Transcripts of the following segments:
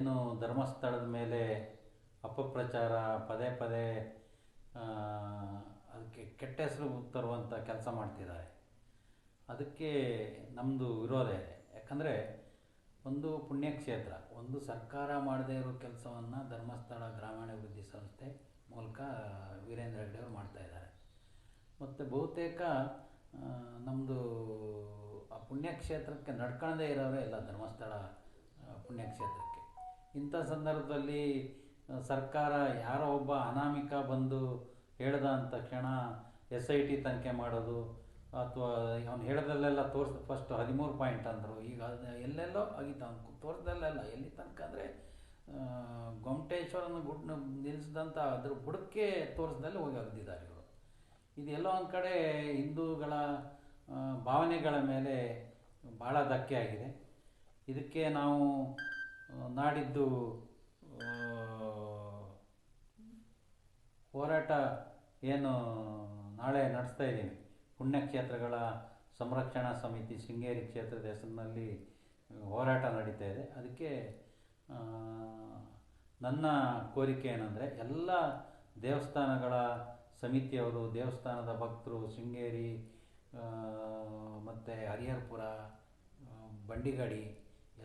ಇನ್ನು ಧರ್ಮಸ್ಥಳದ ಮೇಲೆ ಅಪಪ್ರಚಾರ ಪದೇ ಪದೇ ಅದಕ್ಕೆ ಕೆಟ್ಟ ಹೆಸರು ತರುವಂಥ ಕೆಲಸ ಮಾಡ್ತಿದ್ದಾರೆ. ಅದಕ್ಕೆ ನಮ್ಮದು ವಿರೋಧ ಇದೆ. ಯಾಕಂದರೆ ಒಂದು ಪುಣ್ಯಕ್ಷೇತ್ರ, ಒಂದು ಸರ್ಕಾರ ಮಾಡದೇ ಇರೋ ಕೆಲಸವನ್ನು ಧರ್ಮಸ್ಥಳ ಗ್ರಾಮೀಣಾಭಿವೃದ್ಧಿ ಸಂಸ್ಥೆ ಮೂಲಕ ವೀರೇಂದ್ರ ಹೆಗ್ಡೆ ಅವರು ಮಾಡ್ತಾ ಇದ್ದಾರೆ. ಮತ್ತು ಬಹುತೇಕ ನಮ್ಮದು ಆ ಪುಣ್ಯಕ್ಷೇತ್ರಕ್ಕೆ ನಡ್ಕೊಳ್ಳದೇ ಇರೋರೇ ಇಲ್ಲ ಧರ್ಮಸ್ಥಳ ಪುಣ್ಯಕ್ಷೇತ್ರಕ್ಕೆ. ಇಂಥ ಸಂದರ್ಭದಲ್ಲಿ ಸರ್ಕಾರ ಯಾರೋ ಒಬ್ಬ ಅನಾಮಿಕ ಬಂದು ಹೇಳ್ದ ಅಂದ ತಕ್ಷಣ ಎಸ್ ಐ ಟಿ ತನಿಖೆ ಮಾಡೋದು, ಅಥವಾ ಅವ್ನು ಹೇಳ್ದಲ್ಲೆಲ್ಲ ತೋರಿಸ್ ಫಸ್ಟ್ ಹದಿಮೂರು ಪಾಯಿಂಟ್ ಅಂದರು. ಈಗ ಎಲ್ಲೆಲ್ಲೋ ಆಗಿತ್ತು. ಅವ್ನು ತೋರಿಸ್ದಲ್ಲೆಲ್ಲ ಎಲ್ಲಿ ತನಕ ಅಂದರೆ ಗೊಮಟೇಶ್ವರನ ಗುಡ್ ನಿಲ್ಲಿಸಿದಂಥ ಅದ್ರ ಬುಡಕ್ಕೆ ತೋರಿಸ್ದಲ್ಲಿ ಹೋಗಿ ಅಗ್ದಿದ್ದಾರೆ ಇವರು. ಇದೆಲ್ಲೋ ಒಂದು ಕಡೆ ಹಿಂದೂಗಳ ಭಾವನೆಗಳ ಮೇಲೆ ಭಾಳ ಧಕ್ಕೆ ಆಗಿದೆ. ಇದಕ್ಕೆ ನಾವು ನಾಡಿದ್ದು ಹೋರಾಟ ಏನು ನಾಳೆ ನಡೆಸ್ತಾ ಇದ್ದೀನಿ. ಪುಣ್ಯಕ್ಷೇತ್ರಗಳ ಸಂರಕ್ಷಣಾ ಸಮಿತಿ ಶೃಂಗೇರಿ ಕ್ಷೇತ್ರದ ಹೆಸರಿನಲ್ಲಿ ಹೋರಾಟ ನಡೀತಾ ಇದೆ. ಅದಕ್ಕೆ ನನ್ನ ಕೋರಿಕೆ ಏನಂದರೆ ಎಲ್ಲ ದೇವಸ್ಥಾನಗಳ ಸಮಿತಿಯವರು, ದೇವಸ್ಥಾನದ ಭಕ್ತರು, ಶೃಂಗೇರಿ ಮತ್ತು ಹರಿಹರಪುರ ಬಂಡಿಗಾಡಿ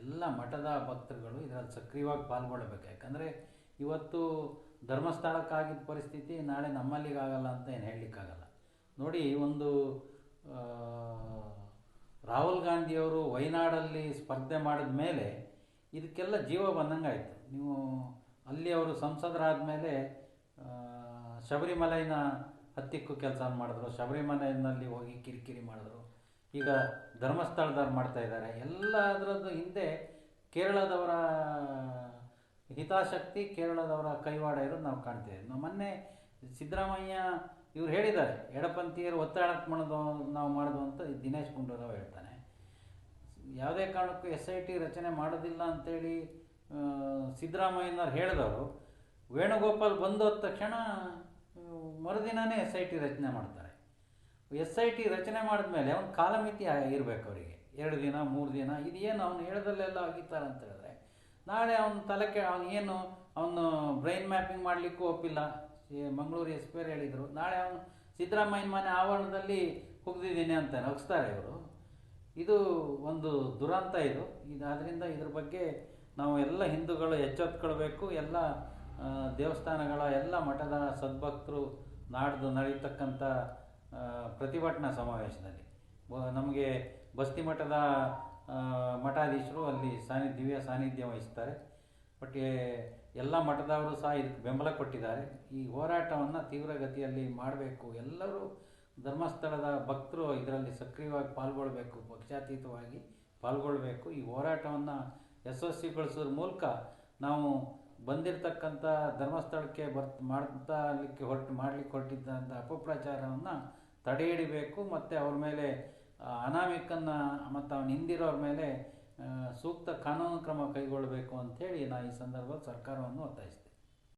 ಎಲ್ಲ ಮಠದ ಭಕ್ತರುಗಳು ಇದರಲ್ಲಿ ಸಕ್ರಿಯವಾಗಿ ಪಾಲ್ಗೊಳ್ಳಬೇಕು. ಯಾಕಂದರೆ ಇವತ್ತು ಧರ್ಮಸ್ಥಳಕ್ಕಾಗಿದ್ದ ಪರಿಸ್ಥಿತಿ ನಾಳೆ ನಮ್ಮಲ್ಲಿಗಾಗಲ್ಲ ಅಂತ ಏನು ಹೇಳಲಿಕ್ಕಾಗಲ್ಲ. ನೋಡಿ, ಒಂದು ರಾಹುಲ್ ಗಾಂಧಿಯವರು ವೈನಾಡಲ್ಲಿ ಸ್ಪರ್ಧೆ ಮಾಡಿದ ಮೇಲೆ ಇದಕ್ಕೆಲ್ಲ ಜೀವ ಬಂದಂಗಾಯಿತು. ನೀವು ಅಲ್ಲಿ ಅವರು ಸಂಸದರಾದ ಮೇಲೆ ಶಬರಿಮಲೈನ ಹತ್ತಿಕ್ಕು ಕೆಲಸ ಮಾಡಿದ್ರು, ಶಬರಿಮಲೈನಲ್ಲಿ ಹೋಗಿ ಕಿರಿಕಿರಿ ಮಾಡಿದ್ರು. ಈಗ ಧರ್ಮಸ್ಥಳದವ್ರು ಮಾಡ್ತಾ ಇದ್ದಾರೆ. ಎಲ್ಲದರದ್ದು ಹಿಂದೆ ಕೇರಳದವರ ಹಿತಾಸಕ್ತಿ, ಕೇರಳದವರ ಕೈವಾಡ ಇರೋದು ನಾವು ಕಾಣ್ತೇವೆ ನಾವು ಮೊನ್ನೆ ಸಿದ್ದರಾಮಯ್ಯ ಇವ್ರು ಹೇಳಿದ್ದಾರೆ, ಎಡಪಂಥೀಯರು ಒತ್ತಡ ಮಾಡೋದು, ನಾವು ಮಾಡೋದು ಅಂತ ದಿನೇಶ್ ಗುಂಡೂರಾವ್ ಹೇಳ್ತಾನೆ. ಯಾವುದೇ ಕಾರಣಕ್ಕೂ ಎಸ್ ಐ ಟಿ ರಚನೆ ಮಾಡೋದಿಲ್ಲ ಅಂತೇಳಿ ಸಿದ್ದರಾಮಯ್ಯನವ್ರು ಹೇಳಿದವರು, ವೇಣುಗೋಪಾಲ್ ಬಂದೋದ ತಕ್ಷಣ ಮರುದಿನವೇ ಎಸ್ ಐ ಟಿ ರಚನೆ ಮಾಡ್ತಾರೆ. ಎಸ್ ಐ ಟಿ ರಚನೆ ಮಾಡಿದ್ಮೇಲೆ ಒಂದು ಕಾಲಮಿತಿ ಇರಬೇಕು ಅವರಿಗೆ. ಎರಡು ದಿನ, ಮೂರು ದಿನ ಇದೇನು ಅವನು ಹೇಳ್ದಲ್ಲೆಲ್ಲ ಆಗಿತ್ತಾರೆ ಅಂತ ಹೇಳಿದ್ರೆ, ನಾಳೆ ಅವನ ತಲೆಕೆ, ಅವ್ನು ಏನು, ಅವನು ಬ್ರೈನ್ ಮ್ಯಾಪಿಂಗ್ ಮಾಡಲಿಕ್ಕೂ ಒಪ್ಪಿಲ್ಲ. ಮಂಗಳೂರು ಎಸ್ ಪಿ ಹೇಳಿದರು. ನಾಳೆ ಅವನು ಸಿದ್ದರಾಮಯ್ಯನ ಮನೆ ಆವರಣದಲ್ಲಿ ಹುಗ್ದಿದ್ದೀನಿ ಅಂತ ನಗಿಸ್ತಾರೆ ಇವರು. ಇದು ಒಂದು ದುರಂತ ಇದು. ಇದಾದ್ರಿಂದ ಇದ್ರ ಬಗ್ಗೆ ನಾವು ಎಲ್ಲ ಹಿಂದೂಗಳು ಎಚ್ಚೆತ್ಕೊಳ್ಬೇಕು. ಎಲ್ಲ ದೇವಸ್ಥಾನಗಳ ಎಲ್ಲ ಮಠದ ಸದ್ಭಕ್ತರು ನಾಡ್ದು ನಡೀತಕ್ಕಂಥ ಪ್ರತಿಭಟನಾ ಸಮಾವೇಶದಲ್ಲಿ. ನಮಗೆ ಬಸ್ತಿ ಮಠದ ಮಠಾಧೀಶರು ಅಲ್ಲಿ ಸಾನ್ನಿ ದಿವ್ಯ ಸಾನ್ನಿಧ್ಯ ವಹಿಸ್ತಾರೆ. ಬಟ್ ಎಲ್ಲ ಮಠದವರು ಸಹ ಇದಕ್ಕೆ ಬೆಂಬಲ ಕೊಟ್ಟಿದ್ದಾರೆ. ಈ ಹೋರಾಟವನ್ನು ತೀವ್ರಗತಿಯಲ್ಲಿ ಮಾಡಬೇಕು. ಎಲ್ಲರೂ ಧರ್ಮಸ್ಥಳದ ಭಕ್ತರು ಇದರಲ್ಲಿ ಸಕ್ರಿಯವಾಗಿ ಪಾಲ್ಗೊಳ್ಬೇಕು, ಪಕ್ಷಾತೀತವಾಗಿ ಪಾಲ್ಗೊಳ್ಬೇಕು. ಈ ಹೋರಾಟವನ್ನು ಯಶಸ್ವಿಗೊಳಿಸೋದ್ರ ಮೂಲಕ ನಾವು ಬಂದಿರತಕ್ಕಂಥ ಧರ್ಮಸ್ಥಳಕ್ಕೆ ಬರ್ತ ಮಾಡ್ತಾಲಿಕ್ಕೆ ಹೊರಟು, ಮಾಡಲಿಕ್ಕೆ ಹೊರಟಿದ್ದಂಥ ಅಪಪ್ರಚಾರವನ್ನು ತಡೆ ಹಿಡಿಬೇಕು ಮತ್ತು ಅವ್ರ ಮೇಲೆ ಅನಾಮಿಕನ್ನ ಮತ್ತು ಅವನು ಹಿಂದಿರೋರ ಮೇಲೆ ಸೂಕ್ತ ಕಾನೂನು ಕ್ರಮ ಕೈಗೊಳ್ಳಬೇಕು ಅಂಥೇಳಿ ನಾನು ಈ ಸಂದರ್ಭದಲ್ಲಿ ಸರ್ಕಾರವನ್ನು ಒತ್ತಾಯಿಸ್ತೇನೆ.